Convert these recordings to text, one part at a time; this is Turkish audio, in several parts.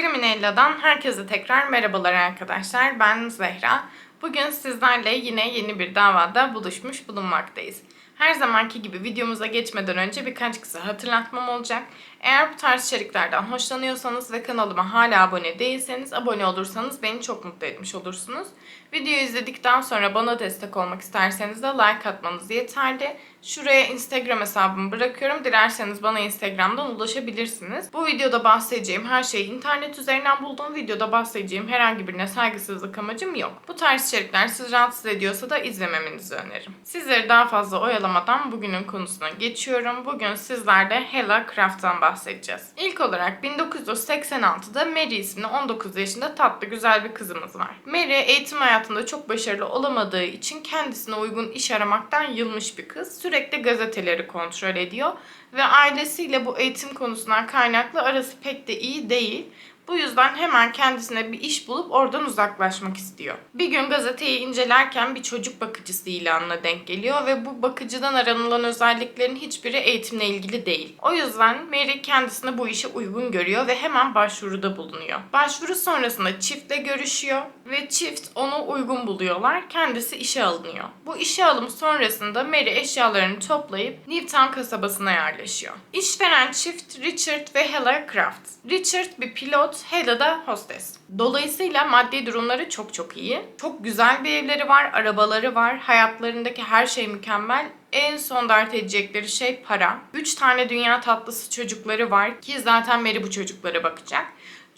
Criminella'dan herkese tekrar merhabalar arkadaşlar. Ben Zehra. Bugün sizlerle yine yeni bir davada buluşmuş bulunmaktayız. Her zamanki gibi videomuza geçmeden önce birkaç kısa hatırlatmam olacak. Eğer bu tarz içeriklerden hoşlanıyorsanız ve kanalıma hala abone değilseniz abone olursanız beni çok mutlu etmiş olursunuz. Videoyu izledikten sonra bana destek olmak isterseniz de like atmanız yeterli. Şuraya Instagram hesabımı bırakıyorum. Dilerseniz bana Instagram'dan ulaşabilirsiniz. Bu videoda bahsedeceğim her şeyi internet üzerinden bulduğum videoda bahsedeceğim herhangi birine saygısızlık amacım yok. Bu tarz içerikler sizi rahatsız ediyorsa da izlememenizi öneririm. Sizleri daha fazla oyalamadan bugünün konusuna geçiyorum. Bugün sizlerle Hella Craft'tan bahsedeceğiz. İlk olarak 1986'da Mary isimli 19 yaşında tatlı güzel bir kızımız var. Mary eğitim hayatında çok başarılı olamadığı için kendisine uygun iş aramaktan yılmış bir kız. Sürekli gazeteleri kontrol ediyor ve ailesiyle bu eğitim konusundan kaynaklı arası pek de iyi değil. Bu yüzden hemen kendisine bir iş bulup oradan uzaklaşmak istiyor. Bir gün gazeteyi incelerken bir çocuk bakıcısı ilanına denk geliyor ve bu bakıcıdan aranılan özelliklerin hiçbiri eğitimle ilgili değil. O yüzden Mary kendisine bu işe uygun görüyor ve hemen başvuruda bulunuyor. Başvuru sonrasında çiftle görüşüyor ve çift onu uygun buluyorlar. Kendisi işe alınıyor. Bu işe alım sonrasında Mary eşyalarını toplayıp Newtown kasabasına yerleşiyor. İşveren çift Richard ve Hella Craft. Richard bir pilot, Hella da hostes. Dolayısıyla maddi durumları çok çok iyi. Çok güzel bir evleri var, arabaları var, hayatlarındaki her şey mükemmel. En son dert edecekleri şey para. 3 tane dünya tatlısı çocukları var ki zaten Mary bu çocuklara bakacak.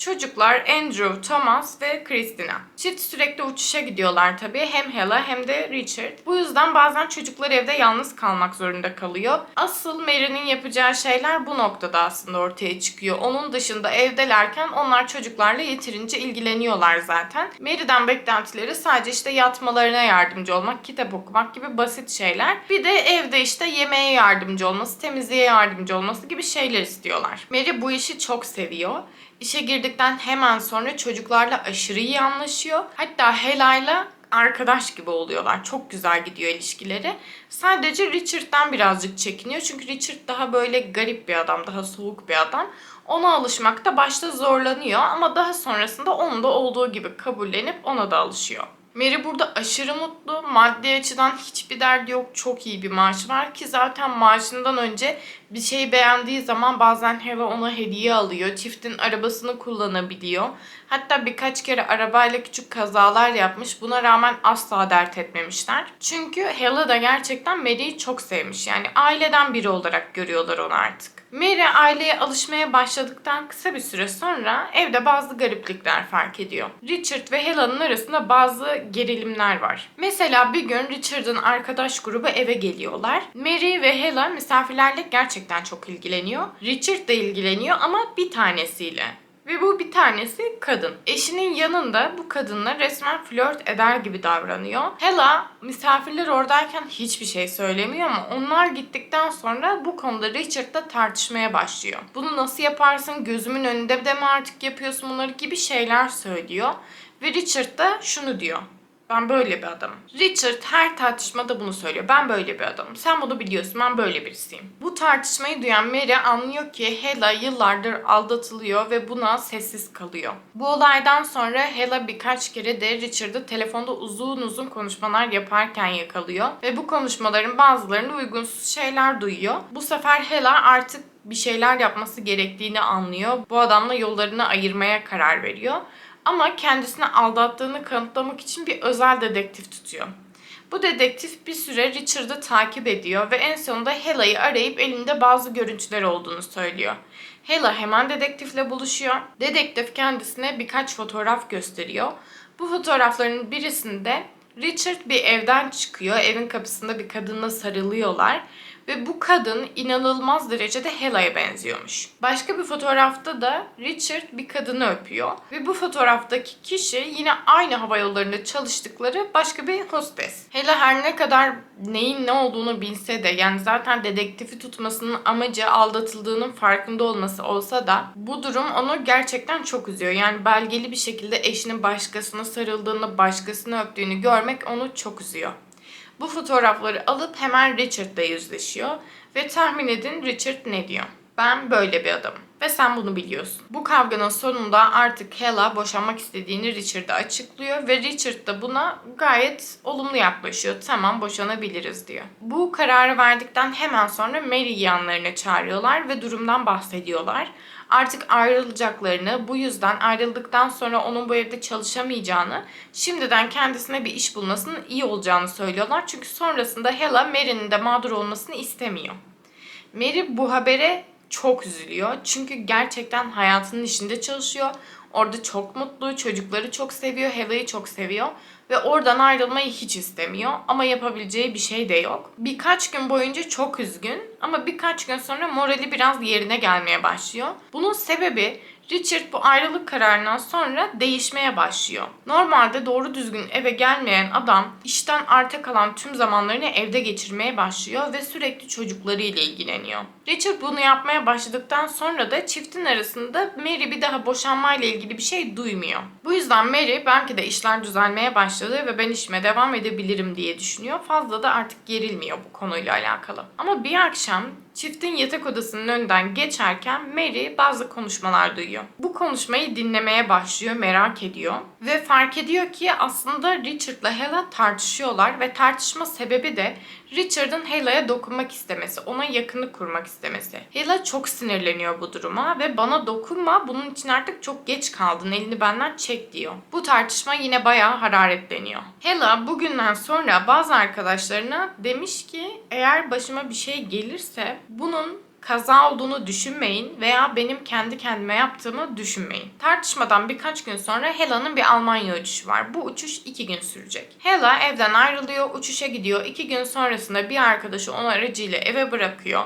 Çocuklar Andrew, Thomas ve Christina. Çift sürekli uçuşa gidiyorlar tabii. Hem Hella hem de Richard. Bu yüzden bazen çocuklar evde yalnız kalmak zorunda kalıyor. Asıl Mary'nin yapacağı şeyler bu noktada aslında ortaya çıkıyor. Onun dışında evdelerken onlar çocuklarla yeterince ilgileniyorlar zaten. Mary'den beklentileri sadece işte yatmalarına yardımcı olmak, kitap okumak gibi basit şeyler. Bir de evde işte yemeğe yardımcı olması, temizliğe yardımcı olması gibi şeyler istiyorlar. Mary bu işi çok seviyor. İşe girdikten hemen sonra çocuklarla aşırı iyi anlaşıyor. Hatta Hela'yla arkadaş gibi oluyorlar. Çok güzel gidiyor ilişkileri. Sadece Richard'dan birazcık çekiniyor. Çünkü Richard daha böyle garip bir adam, daha soğuk bir adam. Ona alışmakta başta zorlanıyor ama daha sonrasında onun da olduğu gibi kabullenip ona da alışıyor. Mary burada aşırı mutlu. Maddi açıdan hiçbir derdi yok. Çok iyi bir maaşı var ki zaten maaşından önce bir şeyi beğendiği zaman bazen Heva ona hediye alıyor. Çiftin arabasını kullanabiliyor. Hatta birkaç kere arabayla küçük kazalar yapmış. Buna rağmen asla dert etmemişler. Çünkü Hela da gerçekten Mary'i çok sevmiş. Yani aileden biri olarak görüyorlar onu artık. Mary aileye alışmaya başladıktan kısa bir süre sonra evde bazı gariplikler fark ediyor. Richard ve Hela'nın arasında bazı gerilimler var. Mesela bir gün Richard'ın arkadaş grubu eve geliyorlar. Mary ve Hela misafirlerle gerçekten çok ilgileniyor. Richard da ilgileniyor ama bir tanesiyle. Ve bu bir tanesi kadın. Eşinin yanında bu kadınla resmen flört eder gibi davranıyor. Hela misafirler oradayken hiçbir şey söylemiyor ama onlar gittikten sonra bu konuda Richard'la tartışmaya başlıyor. Bunu nasıl yaparsın? Gözümün önünde de mi artık yapıyorsun bunları gibi şeyler söylüyor. Ve Richard da şunu diyor. Ben böyle bir adamım. Richard her tartışmada bunu söylüyor. Ben böyle bir adamım. Sen bunu biliyorsun. Ben böyle birisiyim. Bu tartışmayı duyan Mary anlıyor ki Hela yıllardır aldatılıyor ve buna sessiz kalıyor. Bu olaydan sonra Hela birkaç kere de Richard'ı telefonda uzun uzun konuşmalar yaparken yakalıyor. Ve bu konuşmaların bazılarında uygunsuz şeyler duyuyor. Bu sefer Hela artık bir şeyler yapması gerektiğini anlıyor. Bu adamla yollarını ayırmaya karar veriyor. Ama kendisini aldattığını kanıtlamak için bir özel dedektif tutuyor. Bu dedektif bir süre Richard'ı takip ediyor ve en sonunda Hela'yı arayıp elinde bazı görüntüler olduğunu söylüyor. Hela hemen dedektifle buluşuyor. Dedektif kendisine birkaç fotoğraf gösteriyor. Bu fotoğrafların birisinde Richard bir evden çıkıyor. Evin kapısında bir kadınla sarılıyorlar. Ve bu kadın inanılmaz derecede Hela'ya benziyormuş. Başka bir fotoğrafta da Richard bir kadını öpüyor. Ve bu fotoğraftaki kişi yine aynı hava yollarında çalıştıkları başka bir hostes. Hela her ne kadar neyin ne olduğunu bilse de yani zaten dedektifi tutmasının amacı aldatıldığının farkında olması olsa da bu durum onu gerçekten çok üzüyor. Yani belgeli bir şekilde eşinin başkasına sarıldığını, başkasını öptüğünü görmek onu çok üzüyor. Bu fotoğrafları alıp hemen Richard'la yüzleşiyor ve tahmin edin Richard ne diyor? Ben böyle bir adamım. ve sen bunu biliyorsun. Bu kavganın sonunda artık Hela boşanmak istediğini Richard'a açıklıyor ve Richard da buna gayet olumlu yaklaşıyor. Tamam boşanabiliriz diyor. Bu kararı verdikten hemen sonra Mary'i yanlarına çağırıyorlar ve durumdan bahsediyorlar. Artık ayrılacaklarını, bu yüzden ayrıldıktan sonra onun bu evde çalışamayacağını, şimdiden kendisine bir iş bulmasının iyi olacağını söylüyorlar. Çünkü sonrasında Hela Mary'nin de mağdur olmasını istemiyor. Mary bu habere çok üzülüyor. Çünkü gerçekten hayatının içinde çalışıyor. Orada çok mutlu, çocukları çok seviyor, Hela'yı çok seviyor. Ve oradan ayrılmayı hiç istemiyor. Ama yapabileceği bir şey de yok. Birkaç gün boyunca çok üzgün ama birkaç gün sonra morali biraz yerine gelmeye başlıyor. Bunun sebebi Richard bu ayrılık kararından sonra değişmeye başlıyor. Normalde doğru düzgün eve gelmeyen adam işten arta kalan tüm zamanlarını evde geçirmeye başlıyor ve sürekli çocuklarıyla ilgileniyor. Richard bunu yapmaya başladıktan sonra da çiftin arasında Mary bir daha boşanmayla ilgili bir şey duymuyor. Bu yüzden Mary belki de işler düzelmeye başladı ve ben işime devam edebilirim diye düşünüyor. Fazla da artık gerilmiyor bu konuyla alakalı. Ama bir akşam Çiftin yatak odasının önünden geçerken Mary bazı konuşmalar duyuyor. Bu konuşmayı dinlemeye başlıyor, merak ediyor. Ve fark ediyor ki aslında Richard'la Hela tartışıyorlar ve tartışma sebebi de Richard'ın Hela'ya dokunmak istemesi, ona yakınlık kurmak istemesi. Hela çok sinirleniyor bu duruma ve bana dokunma, bunun için artık çok geç kaldın, elini benden çek diyor. Bu tartışma yine bayağı hararetleniyor. Hela bugünden sonra bazı arkadaşlarına demiş ki eğer başıma bir şey gelirse bunun kaza olduğunu düşünmeyin veya benim kendi kendime yaptığımı düşünmeyin. Tartışmadan birkaç gün sonra Hela'nın bir Almanya uçuşu var. Bu uçuş iki gün sürecek. Hela evden ayrılıyor, uçuşa gidiyor. İki gün sonrasında bir arkadaşı onu aracıyla eve bırakıyor.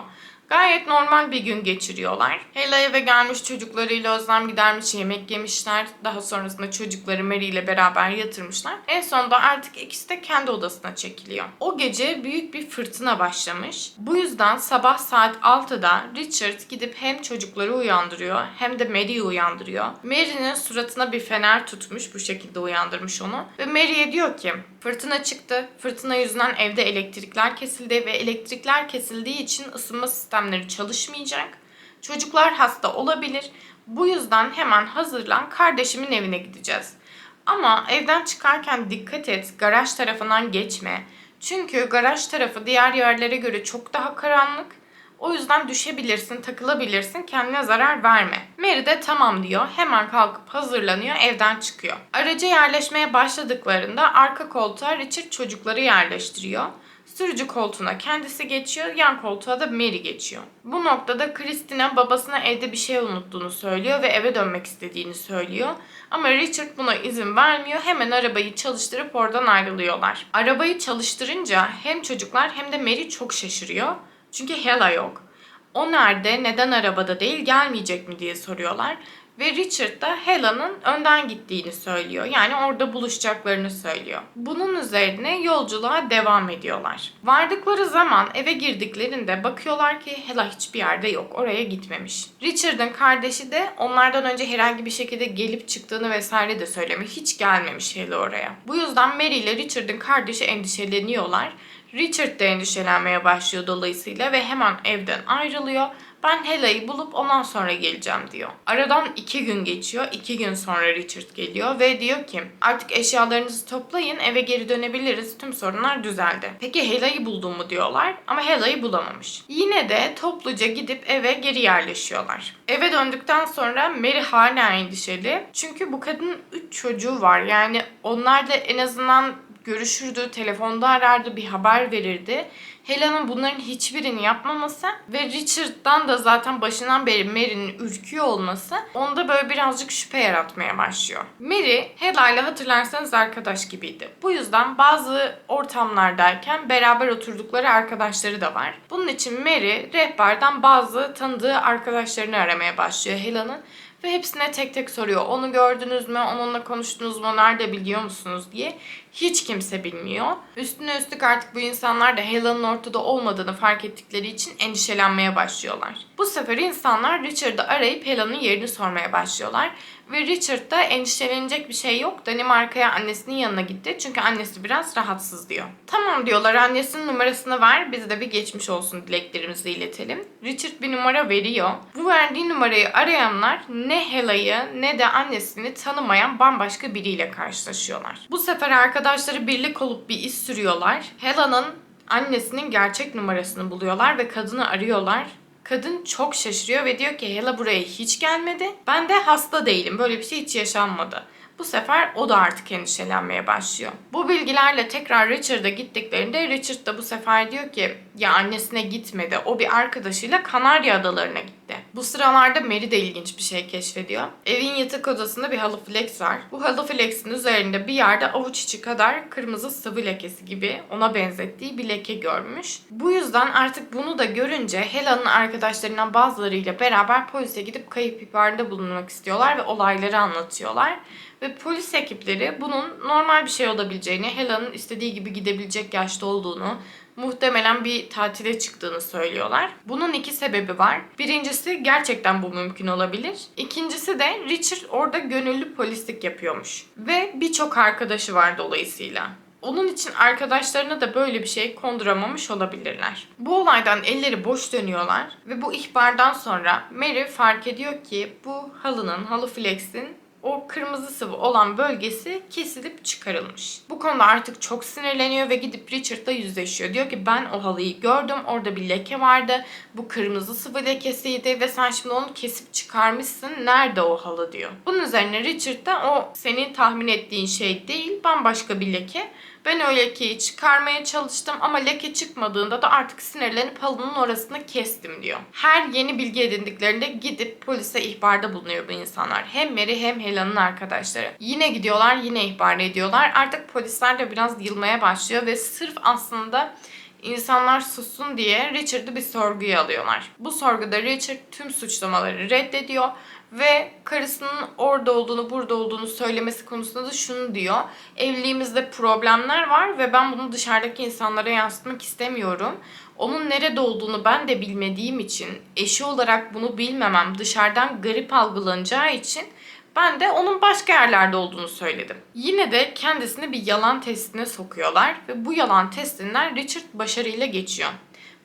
Gayet normal bir gün geçiriyorlar. Hela eve gelmiş çocuklarıyla özlem gidermiş, yemek yemişler. Daha sonrasında çocukları Mary ile beraber yatırmışlar. En sonunda artık ikisi de kendi odasına çekiliyor. O gece büyük bir fırtına başlamış. Bu yüzden sabah saat 6'da Richard gidip hem çocukları uyandırıyor hem de Mary'i uyandırıyor. Mary'nin suratına bir fener tutmuş bu şekilde uyandırmış onu. Ve Mary'e diyor ki fırtına çıktı. Fırtına yüzünden evde elektrikler kesildi ve elektrikler kesildiği için ısınma sistemleri çalışmayacak. Çocuklar hasta olabilir. Bu yüzden hemen hazırlan kardeşimin evine gideceğiz. Ama evden çıkarken dikkat et, garaj tarafından geçme. Çünkü garaj tarafı diğer yerlere göre çok daha karanlık. O yüzden düşebilirsin, takılabilirsin, kendine zarar verme. Mary de tamam diyor. Hemen kalkıp hazırlanıyor, evden çıkıyor. Araca yerleşmeye başladıklarında arka koltuğa Richard çocukları yerleştiriyor. Sürücü koltuğuna kendisi geçiyor, yan koltuğa da Mary geçiyor. Bu noktada Christina babasına evde bir şey unuttuğunu söylüyor ve eve dönmek istediğini söylüyor. Ama Richard buna izin vermiyor. Hemen arabayı çalıştırıp oradan ayrılıyorlar. Arabayı çalıştırınca hem çocuklar hem de Mary çok şaşırıyor. Çünkü Hela yok. O nerede, neden arabada değil, gelmeyecek mi diye soruyorlar. Ve Richard da Hela'nın önden gittiğini söylüyor. Yani orada buluşacaklarını söylüyor. Bunun üzerine yolculuğa devam ediyorlar. Vardıkları zaman eve girdiklerinde bakıyorlar ki Hela hiçbir yerde yok. Oraya gitmemiş. Richard'ın kardeşi de onlardan önce herhangi bir şekilde gelip çıktığını vesaire de söylemiş. Hiç gelmemiş Hela oraya. Bu yüzden Mary ile Richard'ın kardeşi endişeleniyorlar. Richard da endişelenmeye başlıyor dolayısıyla ve hemen evden ayrılıyor. Ben Hela'yı bulup ondan sonra geleceğim diyor. Aradan iki gün geçiyor. İki gün sonra Richard geliyor ve diyor ki artık eşyalarınızı toplayın eve geri dönebiliriz. Tüm sorunlar düzeldi. Peki Hela'yı buldun mu diyorlar ama Hela'yı bulamamış. Yine de topluca gidip eve geri yerleşiyorlar. Eve döndükten sonra Mary hala endişeli. Çünkü bu kadının 3 çocuğu var. Yani onlar da en azından görüşürdü, telefonda arardı, bir haber verirdi. Hela'nın bunların hiçbirini yapmaması ve Richard'dan da zaten başından beri Mary'nin ürküyor olması onda böyle birazcık şüphe yaratmaya başlıyor. Mary, Hela ile hatırlarsanız arkadaş gibiydi. Bu yüzden bazı ortamlardayken beraber oturdukları arkadaşları da var. Bunun için Mary rehberden bazı tanıdığı arkadaşlarını aramaya başlıyor Hela'nın ve hepsine tek tek soruyor. Onu gördünüz mü? Onunla konuştunuz mu? Nerede biliyor musunuz diye. Hiç kimse bilmiyor. Üstüne üstlük artık bu insanlar da Hela'nın ortada olmadığını fark ettikleri için endişelenmeye başlıyorlar. Bu sefer insanlar Richard'ı arayıp Hela'nın yerini sormaya başlıyorlar. Ve Richard da endişelenecek bir şey yok. Danimarka'ya annesinin yanına gitti. Çünkü annesi biraz rahatsız diyor. Tamam diyorlar annesinin numarasını ver. Biz de bir geçmiş olsun dileklerimizi iletelim. Richard bir numara veriyor. Bu verdiği numarayı arayanlar ne Hela'yı ne de annesini tanımayan bambaşka biriyle karşılaşıyorlar. Bu sefer arkadaşları birlik olup bir iz sürüyorlar. Hela'nın annesinin gerçek numarasını buluyorlar ve kadını arıyorlar. Kadın çok şaşırıyor ve diyor ki Hela buraya hiç gelmedi. Ben de hasta değilim. Böyle bir şey hiç yaşanmadı. Bu sefer o da artık endişelenmeye başlıyor. Bu bilgilerle tekrar Richard'a gittiklerinde Richard da bu sefer diyor ki ya annesine gitmedi. O bir arkadaşıyla Kanarya Adalarına gitti. Bu sıralarda Mary de ilginç bir şey keşfediyor. Evin yatak odasında bir halı flex var. Bu halı flexin üzerinde bir yerde avuç içi kadar kırmızı sıvı lekesi gibi ona benzettiği bir leke görmüş. Bu yüzden artık bunu da görünce Hela'nın arkadaşlarından bazılarıyla beraber polise gidip kayıp ihbarında bulunmak istiyorlar ve olayları anlatıyorlar. Ve polis ekipleri bunun normal bir şey olabileceğini, Hela'nın istediği gibi gidebilecek yaşta olduğunu, muhtemelen bir tatile çıktığını söylüyorlar. Bunun iki sebebi var. Birincisi gerçekten bu mümkün olabilir. İkincisi de Richard orada gönüllü polislik yapıyormuş. Ve birçok arkadaşı var dolayısıyla. Onun için arkadaşlarına da böyle bir şey konduramamış olabilirler. Bu olaydan elleri boş dönüyorlar ve bu ihbardan sonra Mary fark ediyor ki bu halının, halı flex'in o kırmızı sıvı olan bölgesi kesilip çıkarılmış. Bu konuda artık çok sinirleniyor ve gidip Richard'la yüzleşiyor. Diyor ki ben o halıyı gördüm. Orada bir leke vardı. Bu kırmızı sıvı lekesiydi ve sen şimdi onu kesip çıkarmışsın. Nerede o halı diyor. Bunun üzerine Richard da o senin tahmin ettiğin şey değil bambaşka bir leke. Ben o lekeyi çıkarmaya çalıştım ama leke çıkmadığında da artık sinirlenip halının orasını kestim diyor. Her yeni bilgi edindiklerinde gidip polise ihbarda bulunuyor bu insanlar. Hem Mary hem Hela'nın arkadaşları. Yine gidiyorlar yine ihbar ediyorlar. Artık polisler de biraz yılmaya başlıyor ve sırf aslında insanlar sussun diye Richard'ı bir sorguya alıyorlar. Bu sorguda Richard tüm suçlamaları reddediyor ve karısının orada olduğunu, burada olduğunu söylemesi konusunda da şunu diyor. Evliliğimizde problemler var ve ben bunu dışarıdaki insanlara yansıtmak istemiyorum. Onun nerede olduğunu ben de bilmediğim için, eşi olarak bunu bilmemem dışarıdan garip algılanacağı için ben de onun başka yerlerde olduğunu söyledim. Yine de kendisini bir yalan testine sokuyorlar ve bu yalan testinden Richard başarıyla geçiyor.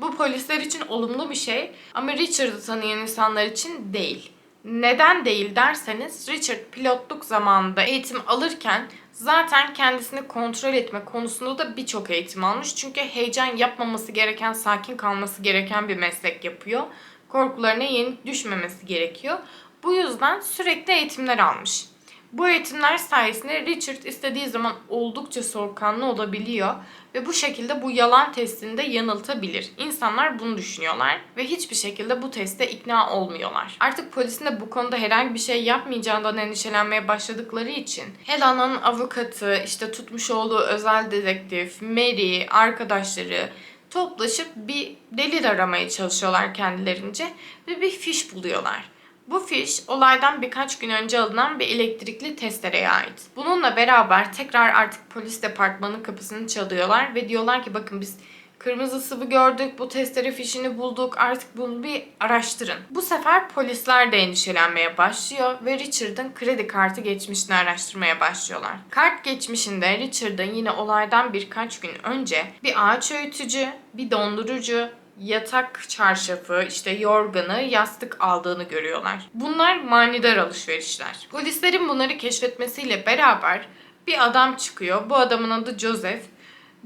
Bu polisler için olumlu bir şey ama Richard'ı tanıyan insanlar için değil. Neden değil derseniz Richard pilotluk zamanında eğitim alırken zaten kendisini kontrol etme konusunda da birçok eğitim almış. Çünkü heyecan yapmaması gereken, sakin kalması gereken bir meslek yapıyor. Korkularına yenik düşmemesi gerekiyor. Bu yüzden sürekli eğitimler almış. Bu eğitimler sayesinde Richard istediği zaman oldukça soğukkanlı olabiliyor ve bu şekilde bu yalan testinde yanıltabilir. İnsanlar bunu düşünüyorlar ve hiçbir şekilde bu teste ikna olmuyorlar. Artık polisin de bu konuda herhangi bir şey yapmayacağından endişelenmeye başladıkları için Hela'nın avukatı, işte tutmuş olduğu özel dedektif, Mary, arkadaşları toplaşıp bir delil aramaya çalışıyorlar kendilerince ve bir fiş buluyorlar. Bu fiş olaydan birkaç gün önce alınan bir elektrikli testereye ait. Bununla beraber tekrar artık polis departmanının kapısını çalıyorlar ve diyorlar ki bakın biz kırmızı sıvı gördük, bu testere fişini bulduk, artık bunu bir araştırın. Bu sefer polisler de endişelenmeye başlıyor ve Richard'ın kredi kartı geçmişini araştırmaya başlıyorlar. Kart geçmişinde Richard'ın yine olaydan birkaç gün önce bir ağaç öğütücü, bir dondurucu, yatak çarşafı, işte yorganı, yastık aldığını görüyorlar. Bunlar manidar alışverişler. Polislerin bunları keşfetmesiyle beraber bir adam çıkıyor. Bu adamın adı Joseph.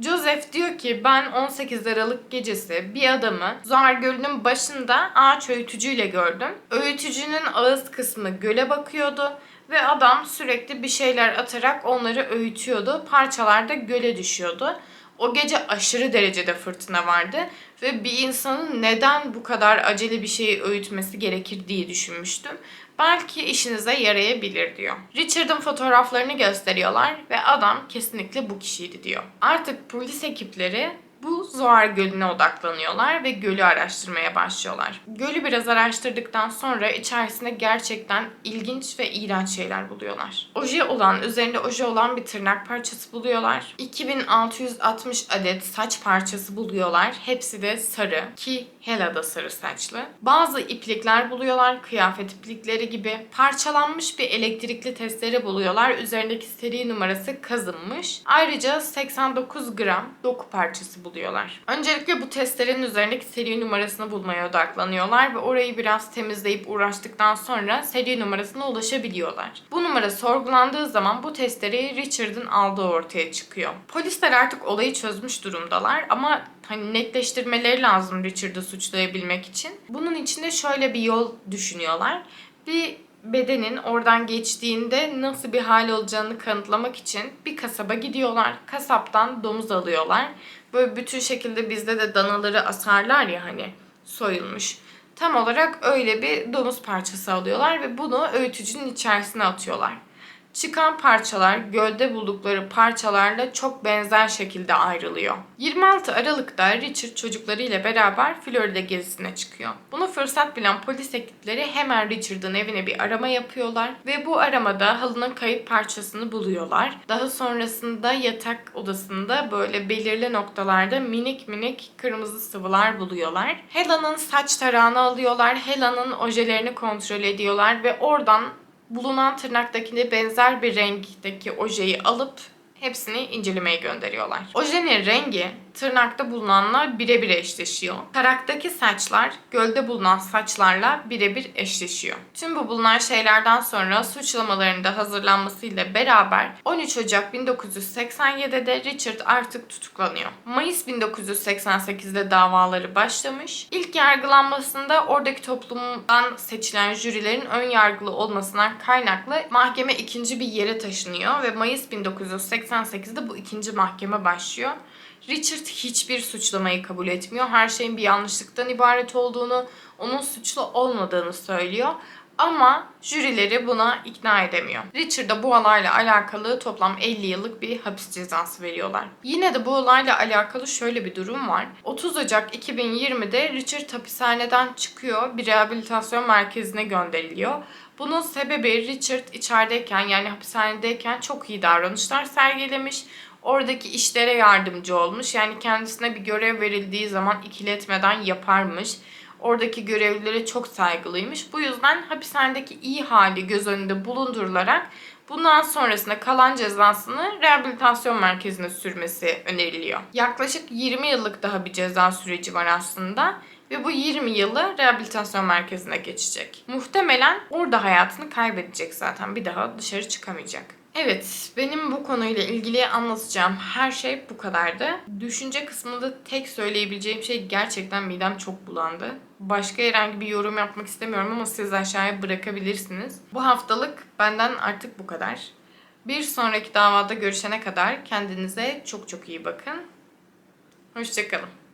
Joseph diyor ki ben 18 Aralık gecesi bir adamı Zuhar Gölü'nün başında ağaç öğütücüyle gördüm. Öğütücünün ağız kısmı göle bakıyordu ve adam sürekli bir şeyler atarak onları öğütüyordu. Parçalar da göle düşüyordu. O gece aşırı derecede fırtına vardı ve bir insanın neden bu kadar acele bir şeyi öğütmesi gerekir diye düşünmüştüm. Belki işinize yarayabilir diyor. Richard'ın fotoğraflarını gösteriyorlar ve adam kesinlikle bu kişiydi diyor. Artık polis ekipleri Bu Zoar Gölü'ne odaklanıyorlar ve gölü araştırmaya başlıyorlar. Gölü biraz araştırdıktan sonra içerisinde gerçekten ilginç ve iğrenç şeyler buluyorlar. Oje olan, üzerinde oje olan bir tırnak parçası buluyorlar. 2660 adet saç parçası buluyorlar. Hepsi de sarı ki Hela da sarı saçlı. Bazı iplikler buluyorlar, kıyafet iplikleri gibi. Parçalanmış bir elektrikli testere buluyorlar. Üzerindeki seri numarası kazınmış. Ayrıca 89 gram doku parçası buluyorlar. Öncelikle bu testerenin üzerindeki seri numarasını bulmaya odaklanıyorlar ve orayı biraz temizleyip uğraştıktan sonra seri numarasına ulaşabiliyorlar. Bu numara sorgulandığı zaman bu testereyi Richard'ın aldığı ortaya çıkıyor. Polisler artık olayı çözmüş durumdalar ama hani netleştirmeleri lazım Richard'ı suçlayabilmek için. Bunun için de şöyle bir yol düşünüyorlar. Bir bedenin oradan geçtiğinde nasıl bir hal olacağını kanıtlamak için bir kasaba gidiyorlar. Kasaptan domuz alıyorlar. Böyle bütün şekilde bizde de danaları asarlar ya hani soyulmuş. Tam olarak öyle bir domuz parçası alıyorlar ve bunu öğütücünün içerisine atıyorlar. Çıkan parçalar gölde buldukları parçalarla çok benzer şekilde ayrılıyor. 26 Aralık'ta Richard çocuklarıyla beraber Florida gezisine çıkıyor. Bunu fırsat bilen polis ekipleri hemen Richard'ın evine bir arama yapıyorlar ve bu aramada halının kayıp parçasını buluyorlar. Daha sonrasında yatak odasında böyle belirli noktalarda minik minik kırmızı sıvılar buluyorlar. Hela'nın saç tarağını alıyorlar. Hela'nın ojelerini kontrol ediyorlar ve oradan bulunan tırnaktakine benzer bir renkteki ojeyi alıp hepsini incelemeye gönderiyorlar. Ojenin rengi tırnakta bulunanla birebir eşleşiyor. Taraktaki saçlar gölde bulunan saçlarla birebir eşleşiyor. Tüm bu bulunan şeylerden sonra suçlamaların da hazırlanmasıyla beraber 13 Ocak 1987'de Richard artık tutuklanıyor. Mayıs 1988'de davaları başlamış. İlk yargılanmasında oradaki toplumdan seçilen jürilerin ön yargılı olmasından kaynaklı mahkeme ikinci bir yere taşınıyor ve Mayıs 1988'de bu ikinci mahkeme başlıyor. Richard hiçbir suçlamayı kabul etmiyor. Her şeyin bir yanlışlıktan ibaret olduğunu, onun suçlu olmadığını söylüyor. Ama jürileri buna ikna edemiyor. Richard'a bu olayla alakalı toplam 50 yıllık bir hapis cezası veriyorlar. Yine de bu olayla alakalı şöyle bir durum var. 30 Ocak 2020'de Richard hapishaneden çıkıyor, bir rehabilitasyon merkezine gönderiliyor. Bunun sebebi Richard içerideyken yani hapishanedeyken çok iyi davranışlar sergilemiş. Oradaki işlere yardımcı olmuş. Yani kendisine bir görev verildiği zaman ikiletmeden yaparmış. Oradaki görevlilere çok saygılıymış. Bu yüzden hapishanedeki iyi hali göz önünde bulundurularak bundan sonrasında kalan cezasını rehabilitasyon merkezine sürmesi öneriliyor. Yaklaşık 20 yıllık daha bir ceza süreci var aslında ve bu 20 yılı rehabilitasyon merkezine geçecek. Muhtemelen orada hayatını kaybedecek zaten. Bir daha dışarı çıkamayacak. Evet, benim bu konuyla ilgili anlatacağım her şey bu kadardı. Düşünce kısmında tek söyleyebileceğim şey gerçekten midem çok bulandı. Başka herhangi bir yorum yapmak istemiyorum ama siz aşağıya bırakabilirsiniz. Bu haftalık benden artık bu kadar. Bir sonraki davada görüşene kadar kendinize çok çok iyi bakın. Hoşçakalın.